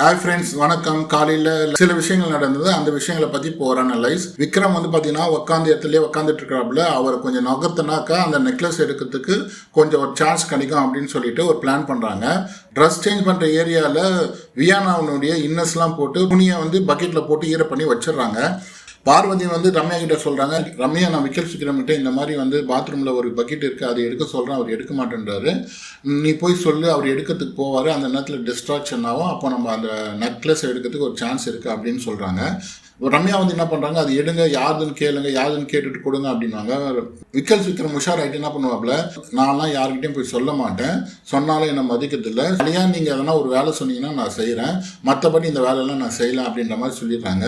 Hi friends வணக்கம். காலையில் சில விஷயங்கள் நடந்தது. அந்த விஷயங்களை பற்றி இப்போ அனலைஸ் விக்ரம் வந்து பார்த்தீங்கன்னா உட்காந்து இடத்துலேயே உட்காந்துட்டு இருக்கிறாப்புல. அவர் கொஞ்சம் நகர்த்தினாக்கா அந்த நெக்லஸ் எடுக்கிறதுக்கு கொஞ்சம் ஒரு சான்ஸ் கிடைக்கும் அப்படின்னு சொல்லிட்டு ஒரு பிளான் பண்ணுறாங்க ட்ரெஸ் சேஞ்ச் பண்ணுற ஏரியாவில் வியானாவுனுடைய இன்னர்ஸ்லாம் போட்டு துணியை வந்து பக்கெட்டில் போட்டு ஈர பண்ணி வச்சிடுறாங்க. பார்வதி வந்து ரம்யா கிட்ட சொல்கிறாங்க ரம்யா நான் விக்கல் சிக்கிரம்கிட்ட இந்த மாதிரி வந்து பாத்ரூமில் ஒரு பக்கெட் இருக்குது அதை எடுக்க சொல்கிறேன் அவர் எடுக்க மாட்டேன்றாரு. நீ போய் சொல்லு. அவர் எடுக்கிறதுக்கு போவார். அந்த நேரத்தில் டிஸ்ட்ராக்ஷன் ஆகும். அப்போ நம்ம அந்த நெக்லஸ் எடுக்கிறதுக்கு ஒரு சான்ஸ் இருக்குது அப்படின்னு சொல்கிறாங்க ரம்யா வந்து என்ன பண்றாங்க அது எடுங்க யாருதுன்னு கேளுங்க யாருதுன்னு கேட்டுட்டு கொடுங்க அப்படின்னாங்க. விக்கல் விக்ரம் உஷார் ஆகிட்டு என்ன பண்ணுவாப்ல நான்லாம் யாருக்கிட்டையும் போய் சொல்ல மாட்டேன். சொன்னாலும் என்னை மதிக்கிறதில்ல. சரியா நீங்கள் எதனா ஒரு வேலை சொன்னீங்கன்னா நான் செய்கிறேன் மற்றபடி இந்த வேலையெல்லாம் நான் செய்யலாம் அப்படின்ற மாதிரி சொல்லிடுறாங்க.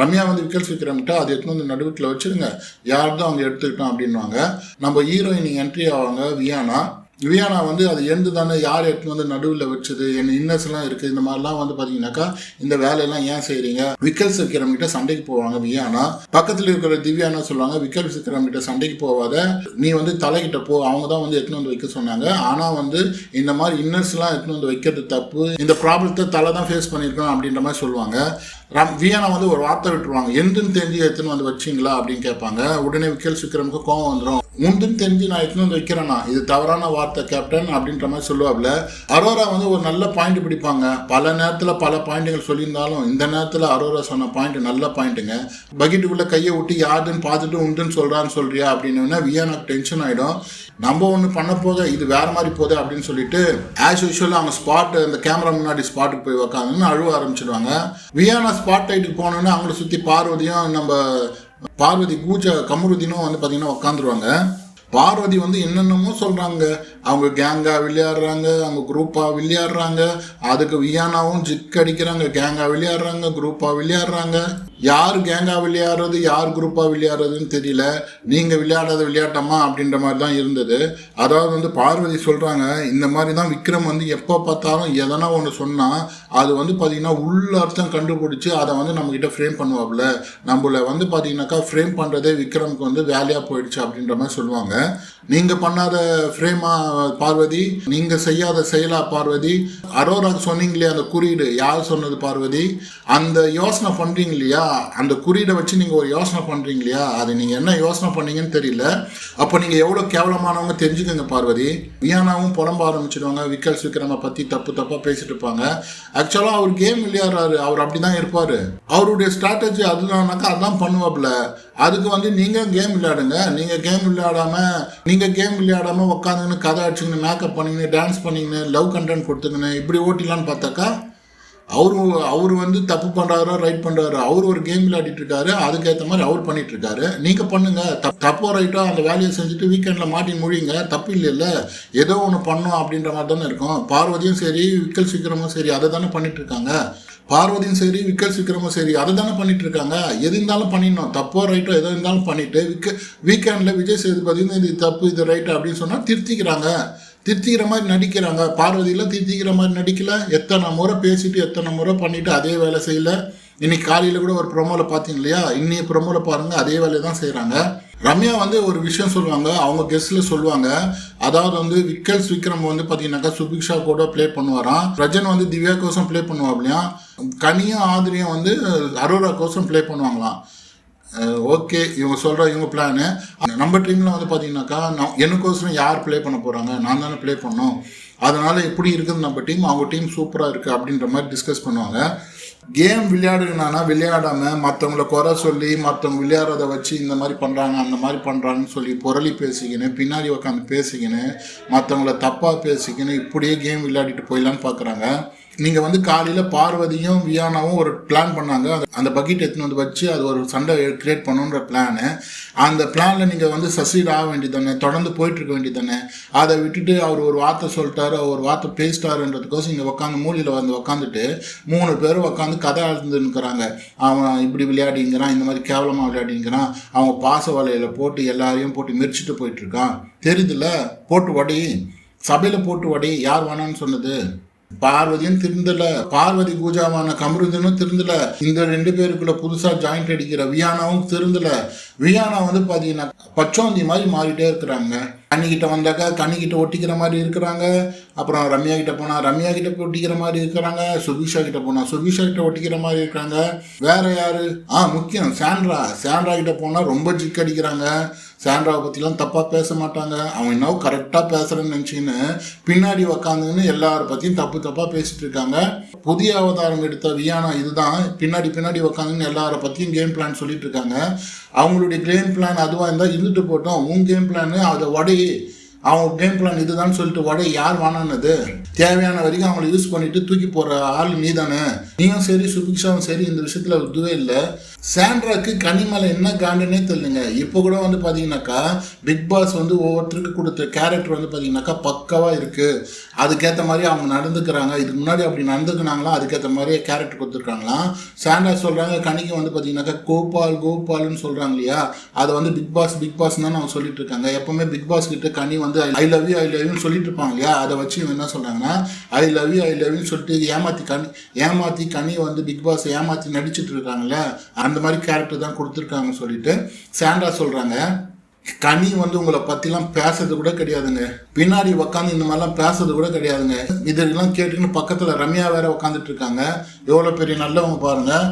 ரம்யா வந்து விக்கல் விக்ரம்கிட்ட அது எடுத்துன்னு வந்து நடுவீட்டில் வச்சிருங்க. யார்தான் அவங்க எடுத்துக்கிட்டோம் அப்படின்வாங்க நம்ம ஹீரோயின் என்ட்ரி ஆவாங்க வியானா. ரியானா வந்து அது எந்து தானே யார் எடுத்துன்னு வந்து நடுவில் வச்சது என் இன்னர்ஸ்லாம் இருக்குது இந்த மாதிரிலாம் வந்து பார்த்தீங்கன்னாக்கா இந்த வேலையெல்லாம் ஏன் செய்கிறீங்க விக்கல் சிக்கிரம் கிட்ட சண்டைக்கு போவாங்க வியானா பக்கத்தில் இருக்கிற திவ்யானா சொல்லுவாங்க விக்கல் சிக்கிரம் கிட்ட சண்டைக்கு போவாத நீ வந்து தலைகிட்ட போ அவங்க தான் வந்து எடுத்துன்னு வந்து வைக்க சொன்னாங்க. ஆனால் வந்து இந்த மாதிரி இன்னர்ஸ்லாம் எடுத்துன்னு வந்து வைக்கிறது தப்பு இந்த ப்ராப்ளத்தை தலை தான் ஃபேஸ் பண்ணியிருக்கோம் அப்படின்ற மாதிரி சொல்லுவாங்க. ரம் வியானா வந்து ஒரு வார்த்தை விட்டுருவாங்க எந்துன்னு தெரிஞ்சு எடுத்துன்னு வந்து வச்சிங்களா? அப்படின்னு கேட்பாங்க. உடனே விக்கல் சிக்கிரமுக்கு கோவம் வந்துடும் முந்துன்னு தெரிஞ்சு நான் எடுத்துன்னு வந்து வைக்கிறேன்னா இது தவறான வார்த்தை கேப்டன் அப்படின்ற மாதிரி சொல்லுவாப்ல. அரோரா வந்து ஒரு நல்ல பாயிண்ட் பிடிப்பாங்க. பல நேரத்தில் பல பாயிண்ட்டுகள் சொல்லியிருந்தாலும் இந்த நேரத்தில் அரோரா சொன்ன பாயிண்ட் நல்ல பாயிண்ட்டுங்க பக்கெட்டுக்குள்ளே கையை விட்டு யாருன்னு பார்த்துட்டு உண்டுன்னு சொல்கிறான்னு சொல்கிறியா அப்படின்னா வியானாக்கு டென்ஷன் ஆகிடும் நம்ம ஒன்று பண்ண போக இது வேற மாதிரி போதே அப்படின்னு சொல்லிட்டு ஆஸ் யூஷுவல் அவங்க ஸ்பாட் அந்த கேமரா முன்னாடி ஸ்பாட்டுக்கு போய் உக்காந்துன்னு அழுவ ஆரம்பிச்சிடுவாங்க. வியானா ஸ்பாட் லைட்டுக்கு போனோன்னே அவங்கள சுற்றி பார்வதியும் நம்ம பார்வதி பூஜா கமருதினும் வந்து பார்த்தீங்கன்னா உட்காந்துருவாங்க பார்வதி வந்து என்னென்னமோ சொல்கிறாங்க அவங்க கேங்காக விளையாடுறாங்க அவங்க குரூப்பாக விளையாடுறாங்க. அதுக்கு வியானாவும் ஜிக் அடிக்கிறாங்க கேங்காக விளையாடுறாங்க குரூப்பாக விளையாடுறாங்க. யார் கேங்காக விளையாடுறது யார் குரூப்பாக விளையாடுறதுன்னு தெரியல. நீங்கள் விளையாடாத விளையாட்டமா அப்படின்ற மாதிரி தான் இருந்தது. அதாவது வந்து பார்வதி சொல்கிறாங்க இந்த மாதிரி தான் விக்ரம் வந்து எப்போ பார்த்தாலும் எதனா ஒன்று சொன்னால் அது வந்து பார்த்திங்கன்னா உள்ள அர்த்தம் கண்டுபிடிச்சி அதை வந்து நம்மக்கிட்ட ஃப்ரேம் பண்ணுவாப்புல. நம்மள வந்து பார்த்தீங்கன்னாக்கா ஃப்ரேம் பண்ணுறதே விக்ரமுக்கு வந்து வேலையாக போயிடுச்சு அப்படின்ற மாதிரி சொல்லுவாங்க. நீங்கள் பண்ணாத ஃப்ரேமா பார்வதி நீங்கள் செய்யாத செயலா பார்வதி. அரோராக்கு சொன்னீங்களே அந்த குறியீடு? யார் சொன்னது பார்வதி? அந்த யோசனை பண்ணுறீங்க இல்லையா? அந்த குறியீடை வச்சு நீங்கள் ஒரு யோசனை பண்ணுறீங்க இல்லையா? அது நீங்கள் என்ன யோசனை பண்ணீங்கன்னு தெரியல. அப்போ நீங்கள் எவ்வளோ கேவலமானவங்க தெரிஞ்சுக்கோங்க பார்வதி. வியானாவும் புலம்ப ஆரம்பிச்சிடுவாங்க. விக்கல்ஸ் விக்ரமை பற்றி தப்பு தப்பாக பேசிட்டு இருப்பாங்க. ஆக்சுவலாக அவர் கேம் விளையாடுறாரு. அவர் அப்படி தான் இருப்பார். அவருடைய ஸ்ட்ராட்டஜி அதுதானாக்கா அதான் பண்ணுவாப்புல. அதுக்கு வந்து நீங்கள் கேம் விளையாடுங்க. நீங்கள் கேம் விளையாடாமல் நீங்கள் கேம் விளையாடாமல் உட்காந்துங்கன்னு கதை அடிச்சுக்கின்னு மேக்கப் பண்ணிக்கின்னு டான்ஸ் பண்ணிக்கின்னு லவ் கண்டென்ட் கொடுத்துக்கின்னு இப்படி ஓட்டிலான்னு பார்த்தாக்கா அவரு அவர் வந்து தப்பு பண்ணுறாரோ ரைட் பண்ணுறாரோ அவர் ஒரு கேம் விளையாடிட்டு இருக்காரு அதுக்கேற்ற மாதிரி அவர் பண்ணிட்டு இருக்காரு நீங்கள் பண்ணுங்க. தப் தப்போ ரைட்டோ அந்த வேலையை செஞ்சுட்டு வீக்கெண்டில் மாட்டி முழிங்க தப்பு இல்லைல்ல. ஏதோ ஒன்று பண்ணோம் அப்படின்ற மாதிரி தானே இருக்கும். பார்வதியும் சரி விக்கல் சீக்கிரமும் சரி அதை தானே பண்ணிட்டு இருக்காங்க பார்வதியும் சரி விக்கல் விக்ரமும் சரி அதை தானே பண்ணிட்டு இருக்காங்க எது இருந்தாலும் பண்ணிடணும். தப்போ ரைட்டோ எதோ இருந்தாலும் பண்ணிட்டு விக்க வீக்கெண்டில் விஜய் சேதுபதி இது தப்பு இது ரைட்டு அப்படின்னு சொன்னால் திருத்திக்கிறாங்க. திருத்திக்கிற மாதிரி நடிக்கிறாங்க. பார்வதியில் திருத்திக்கிற மாதிரி நடிக்கல. எத்தனை முறை பேசிட்டு எத்தனை முறை பண்ணிட்டு அதே வேலை செய்யல. இன்னைக்கு காலையில் கூட ஒரு ப்ரொமோவில் பார்த்தீங்க இல்லையா? இன்னைய ப்ரொமோவில் பாருங்கள் அதே வேலையை தான் செய்கிறாங்க ரம்யா வந்து ஒரு விஷயம் சொல்லுவாங்க அவங்க கெஸ்ட்ல சொல்லுவாங்க. அதாவது வந்து விக்கல்ஸ் விக்ரம் வந்து பார்த்தீங்கன்னாக்கா சுபிக்ஷா கூட ப்ளே பண்ணுவாராம். ரஜன் வந்து திவ்யா கோசம் ப்ளே பண்ணுவாப்லையாம். கனியும் ஆதிரியும் வந்து அரோரா கோசம் ப்ளே பண்ணுவாங்களாம். ஓகே இவங்க சொல்கிற இவங்க பிளானு நம்ம டீமில் வந்து பார்த்தீங்கன்னாக்கா நான் எனக்கோசரம் யார் ப்ளே பண்ண போகிறாங்க நான் தானே ப்ளே பண்ணோம் அதனால் எப்படி இருக்குது நம்ம டீம் அவங்க டீம் சூப்பராக இருக்குது அப்படின்ற மாதிரி டிஸ்கஸ் பண்ணுவாங்க. கேம் விளையாடுனானா விளையாடாமல் மற்றவங்கள குறை சொல்லி மற்றவங்க விளையாடுறத வச்சு இந்த மாதிரி பண்ணுறாங்க அந்த மாதிரி பண்ணுறாங்கன்னு சொல்லி புரளி பேசிக்கின்னு பின்னாடி உட்காந்து பேசிக்கின்னு மற்றவங்கள தப்பாக பேசிக்கின்னு இப்படியே கேம் விளையாடிட்டு போயிடலான்னு பார்க்குறாங்க நீங்கள் வந்து காலையில் பார்வதியும் வியானாவும் ஒரு பிளான் பண்ணாங்க. அந்த- அந்த பக்கெட் எடுத்துன்னு வந்து வச்சு அது ஒரு சண்டை கிரியேட் பண்ணுன்ற பிளானு அந்த பிளானில் நீங்கள் வந்து சசீட் ஆக வேண்டியதானே தொடர்ந்து போயிட்டுருக்க வேண்டியது வேண்டியதானே அதை விட்டுட்டு அவர் ஒரு வார்த்தை சொல்லிட்டாரு அவர் ஒரு வார்த்தை பேசிட்டாருன்றதுக்கோசம் இங்கே உட்காந்து மூலையில் வந்து உட்காந்துட்டு மூணு பேரும் உட்காந்து கதை எழுந்துருக்கிறாங்க அவன் இப்படி விளையாடிங்கிறான் இந்த மாதிரி கேவலமாக விளையாடிங்கிறான். அவங்க பாச வலையில் போட்டு எல்லாரையும் போட்டு மிரிச்சிட்டு போயிட்டுருக்கான். தெரியுதுல்ல? போட்டு வடி சபையில் போட்டு வடி யார் வேணான்னு சொன்னது? பார்வதியும் திருந்தல பார்வதி பூஜாவான கமருதனும் திருந்தல. இந்த ரெண்டு பேருக்குள்ள புதுசா ஜாயிண்ட் அடிக்கிற வியானாவும் திருந்தல. வியானா வந்து பாத்தீங்கன்னா பச்சோந்தி மாதிரி மாறிட்டே இருக்கிறாங்க. கண்ணிக்கிட்ட வந்தாக்கா கண்ணிக்கிட்ட ஒட்டிக்கிற மாதிரி இருக்கிறாங்க. அப்புறம் ரம்யா கிட்ட போனால் ரம்யா கிட்ட போய் ஒட்டிக்கிற மாதிரி இருக்கிறாங்க. சுபிஷா கிட்ட போனால் சுபிஷா கிட்ட ஒட்டிக்கிற மாதிரி இருக்காங்க வேற யாரு? ஆ முக்கியம் சாண்ட்ரா. சாண்ட்ரா கிட்ட போனால் ரொம்ப ஜிக் அடிக்கிறாங்க. சாண்ட்ராவை பற்றிலாம் தப்பாக பேச மாட்டாங்க. அவன் என்ன கரெக்டாக பேசுகிறேன்னு நினச்சிக்கின்னு பின்னாடி உக்காந்துன்னு எல்லாரை பற்றியும் தப்பு தப்பாக பேசிட்டு இருக்காங்க. புதிய அவதாரம் எடுத்த வியானா இதுதான். பின்னாடி பின்னாடி உக்காந்துன்னு எல்லாரை பற்றியும் கேம் பிளான் சொல்லிட்டு இருக்காங்க. அவங்களுடைய கேம் பிளான் அதுவாக இருந்தால் இருந்துட்டு போட்டோம். உன் கேம் பிளான் அதை morrer. அவங்க கேம் பிளான் இதுதான் சொல்லிட்டு உடைய யார் வானானது தேவையான வரைக்கும் அவங்கள யூஸ் பண்ணிட்டு தூக்கி போற ஆள் நீ தானே நீயும் சரி சுபிக்ஷாவும் சரி இந்த விஷயத்துல இதுவே இல்லை. சாண்ட்ராக்கு கனிமலை என்ன காண்டுனே தெரியலங்க. இப்போ கூட வந்து பார்த்தீங்கன்னாக்கா பிக் பாஸ் வந்து ஒவ்வொருத்தருக்கு கொடுத்த கேரக்டர் வந்து பார்த்தீங்கன்னாக்கா பக்காவாக இருக்கு. அதுக்கேற்ற மாதிரி அவங்க நடந்துக்கிறாங்க. இதுக்கு முன்னாடி அப்படி நடந்துக்கினாங்களா? அதுக்கேற்ற மாதிரி கேரக்டர் கொடுத்துருக்காங்களாம் சாண்ட்ரா சொல்றாங்க கனிக்கு வந்து பார்த்தீங்கன்னாக்கா கோபால் கோபால்னு சொல்றாங்க இல்லையா? அதை வந்து பிக் பாஸ் பிக் பாஸ் தான் அவங்க சொல்லிட்டு இருக்காங்க. எப்பவுமே பிக் பாஸ் கிட்ட கனி வந்து வந்து I love you I love யூன்னு சொல்லிட்டு இருப்பாங்க இல்லையா? அதை வச்சு இவங்க என்ன சொல்கிறாங்கன்னா ஐ லவ் யூ ஐ லவ்யூன்னு சொல்லிட்டு ஏமாற்றி கனி ஏமாற்றி கனி வந்து பிக் பாஸ் ஏமாற்றி நடிச்சிட்டு இருக்காங்கல்ல அந்த மாதிரி கேரக்டர் தான் கொடுத்துருக்காங்கன்னு சொல்லிட்டு சாண்ட்ரா சொல்கிறாங்க கனி வந்து உங்களை பற்றிலாம் பேசுறது கூட கிடையாதுங்க. பின்னாடி உக்காந்து இந்த மாதிரிலாம் பேசுறது கூட கிடையாதுங்க. இதெல்லாம் கேட்டுக்கின்னு பக்கத்தில் ரம்யா வேற உக்காந்துட்டு இருக்காங்க. எவ்வளோ பெரிய நல்லவங்க பாருங்கள்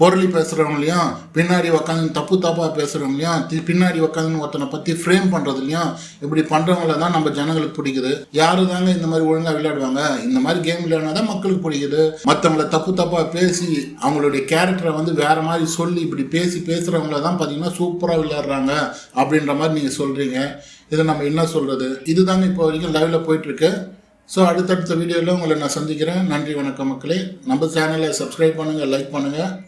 பொருளி பேசுகிறவங்களையும் பின்னாடி உக்காந்து தப்பு தப்பாக பேசுகிறவங்களையும் பின்னாடி உக்காந்து ஒருத்தனை பற்றி ஃப்ரேம் பண்ணுறதுலையும் இப்படி பண்ணுறவங்கள தான் நம்ம ஜனங்களுக்கு பிடிக்குது. யாரு தாங்க இந்த மாதிரி ஒழுங்காக விளையாடுவாங்க? இந்த மாதிரி கேம் விளையாடினா தான் மக்களுக்கு பிடிக்குது. மற்றவங்கள தப்பு தப்பாக பேசி அவங்களுடைய கேரக்டரை வந்து வேறு மாதிரி சொல்லி இப்படி பேசி பேசுகிறவங்கள தான் பார்த்தீங்கன்னா சூப்பராக விளையாடுறாங்க அப்படின்ற மாதிரி நீங்கள் சொல்கிறீங்க இதை நம்ம என்ன சொல்கிறது இதுதாங்க இப்போ வரைக்கும் லைவில் போயிட்டுருக்கு. ஸோ அடுத்தடுத்த வீடியோவில் உங்களை நான் சந்திக்கிறேன். நன்றி வணக்கம் மக்களே. நம்ம சேனலை சப்ஸ்கிரைப் பண்ணுங்கள் லைக் பண்ணுங்கள்